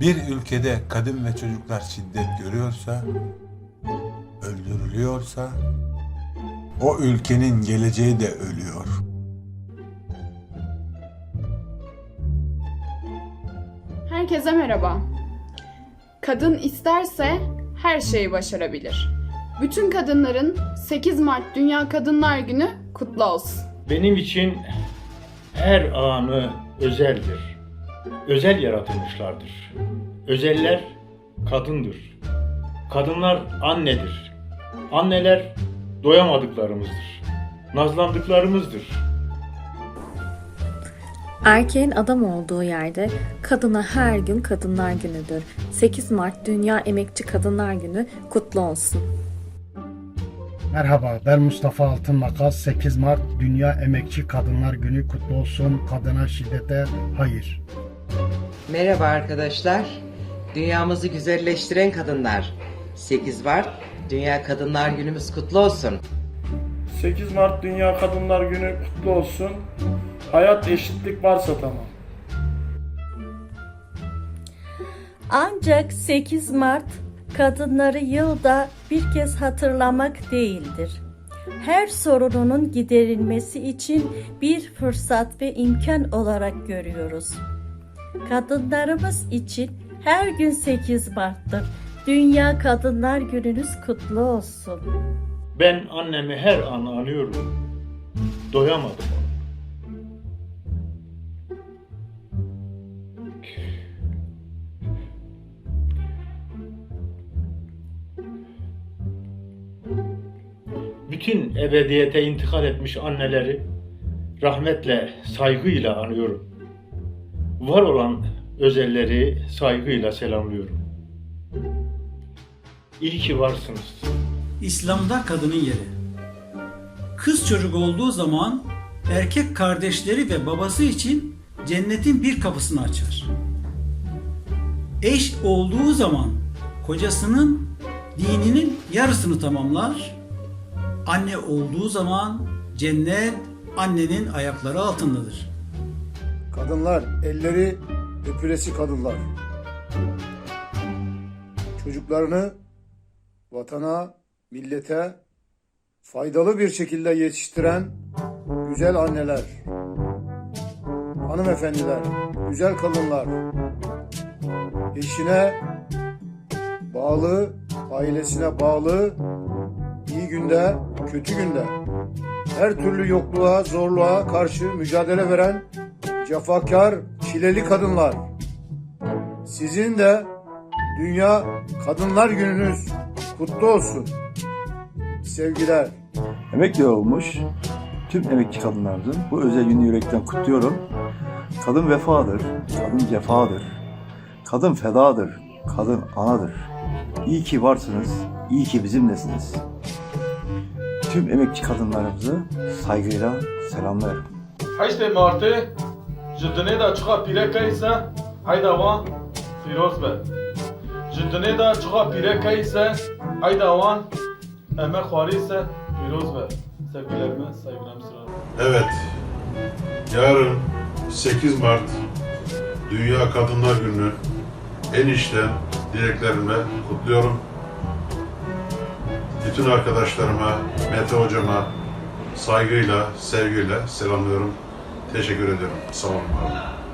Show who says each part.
Speaker 1: Bir ülkede kadın ve çocuklar şiddet görüyorsa, öldürülüyorsa, o ülkenin geleceği de ölüyor.
Speaker 2: Herkese merhaba. Kadın isterse her şeyi başarabilir. Bütün kadınların 8 Mart Dünya Kadınlar Günü kutlu olsun.
Speaker 3: Benim için her anı özeldir. Özel yaratılmışlardır. Özeller kadındır. Kadınlar annedir. Anneler doyamadıklarımızdır. Nazlandıklarımızdır.
Speaker 4: Erkeğin adam olduğu yerde kadına her gün Kadınlar Günü'dür. 8 Mart Dünya Emekçi Kadınlar Günü kutlu olsun.
Speaker 5: Merhaba ben Mustafa Altın Makas 8 Mart Dünya Emekçi Kadınlar Günü kutlu olsun. Kadına şiddete hayır.
Speaker 6: Merhaba arkadaşlar. Dünyamızı güzelleştiren kadınlar. 8 Mart Dünya Kadınlar Günümüz kutlu olsun.
Speaker 7: 8 Mart Dünya Kadınlar Günü kutlu olsun. Hayat eşitlik varsa tamam.
Speaker 8: Ancak 8 Mart kadınları yılda bir kez hatırlamak değildir. Her sorununun giderilmesi için bir fırsat ve imkan olarak görüyoruz. Kadınlarımız için her gün 8 Mart'tır. Dünya Kadınlar Gününüz kutlu olsun.
Speaker 3: Ben annemi her an anıyorum. Doyamadım ona. Bütün ebediyete intikal etmiş anneleri rahmetle, saygıyla anıyorum. Var olan özelleri saygıyla selamlıyorum. İyi ki varsınız.
Speaker 9: İslam'da kadının yeri. Kız çocuk olduğu zaman erkek kardeşleri ve babası için cennetin bir kapısını açar. Eş olduğu zaman kocasının dininin yarısını tamamlar. Anne olduğu zaman cennet annenin ayakları altındadır.
Speaker 10: Kadınlar, elleri öpülesi kadınlar. Çocuklarını vatana, millete faydalı bir şekilde yetiştiren güzel anneler, hanımefendiler, güzel kadınlar, eşine bağlı, ailesine bağlı, iyi günde, kötü günde, her türlü yokluğa, zorluğa karşı mücadele veren cefakar, çileli kadınlar. Sizin de Dünya Kadınlar Gününüz kutlu olsun. Sevgiler.
Speaker 11: Emekli olmuş tüm emekçi kadınlarımızın bu özel günü yürekten kutluyorum. Kadın vefadır, kadın cefadır, kadın fedadır, kadın anadır. İyi ki varsınız, iyi ki bizimlesiniz. Tüm emekçi kadınlarımızı saygıyla selamlarım.
Speaker 7: 8 Mart'ı Jidinê da çiqa pîrekayî se eyda wan pîroz be. Ji dinê da çiqa pîrekayî se eyda wan emek xwarî se pîroz be. Sevgilerime, saygılarımı sunarım.
Speaker 12: Evet, yarın 8 Mart Dünya Kadınlar Günü'nü en içten dileklerimle kutluyorum. Bütün arkadaşlarıma, Mete hocama saygıyla, sevgiyle selamlıyorum. Teşekkür ediyorum. Sağ olun. olun.